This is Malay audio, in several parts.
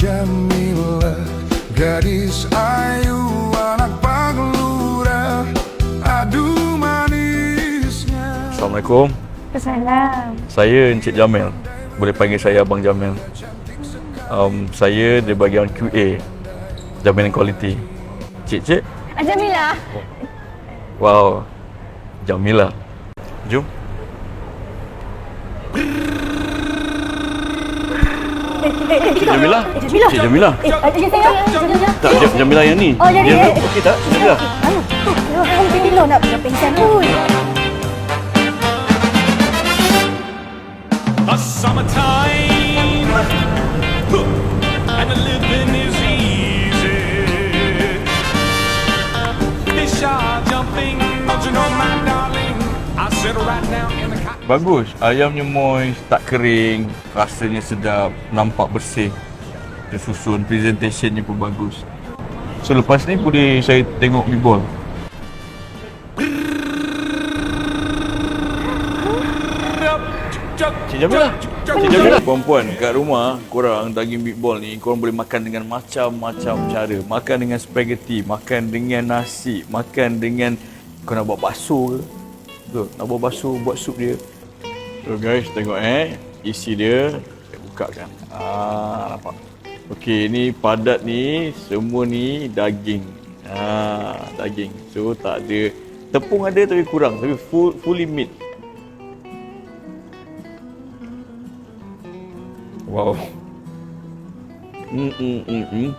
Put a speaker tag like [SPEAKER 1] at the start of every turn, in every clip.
[SPEAKER 1] Jamila Gadis ayu anak paglura Adu manisnya. Assalamualaikum.
[SPEAKER 2] Assalamualaikum
[SPEAKER 1] Saya Encik Jamil. Boleh panggil saya Abang Jamil? Um, Saya di bahagian QA Jaminan Quality. Cik Cik.
[SPEAKER 2] Ah, Jamila.
[SPEAKER 1] Wow. Jamila. Jom. Cik Jamila.
[SPEAKER 2] Jamila.
[SPEAKER 1] Cik Jamila.
[SPEAKER 2] Eh, ah, jadi saya. Jamila.
[SPEAKER 1] Tak, Jam- Jamila yang ni.
[SPEAKER 2] Oh, jadi-
[SPEAKER 1] Dia okey tak? Cik Jamila.
[SPEAKER 2] Tu, tu, tu, Jamila nak nak pingsan tu.
[SPEAKER 3] a summertime and the living is easy. Fish are jumping, don't you know, my
[SPEAKER 1] Bagus. Ayamnya moist, tak kering, rasanya sedap, nampak bersih. Tersusun, presentationnya pun bagus. So lepas ni boleh saya tengok meatball. Cik. Cik Jamila. Puan-puan kat rumah, korang daging meatball ni, korang boleh makan dengan macam-macam cara. Makan dengan spaghetti, makan dengan nasi, makan dengan kau nak buat bakso ke? Betul, nak buat bakso, buat sup dia. So guys, tengok eh. Isi dia, saya bukakan. Ah, nampak. Okey, ni padat ni, semua ni daging. Ah, daging. So tak ada tepung ada tapi kurang, tapi full fully meat. Wow. Hmm, hmm, hmm, hmm.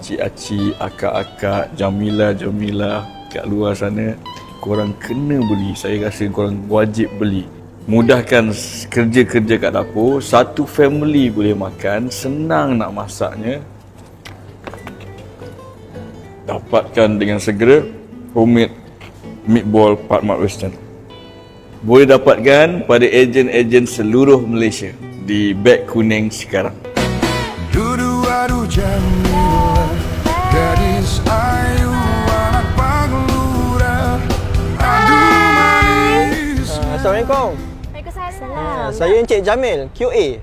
[SPEAKER 1] Cik-acik, akak-akak, Jamila-Jamila kat luar sana, korang kena beli. Saya rasa korang wajib beli. Mudahkan kerja-kerja kat dapur. Satu family boleh makan. Senang nak masaknya. Dapatkan dengan segera homemade meatball Pak Mat Western. Boleh dapatkan pada ejen-ejen seluruh Malaysia di beg kuning sekarang.
[SPEAKER 4] Dudu adu
[SPEAKER 5] Assalamualaikum.
[SPEAKER 2] Waalaikumsalam.
[SPEAKER 5] Saya Encik Jamil, QA.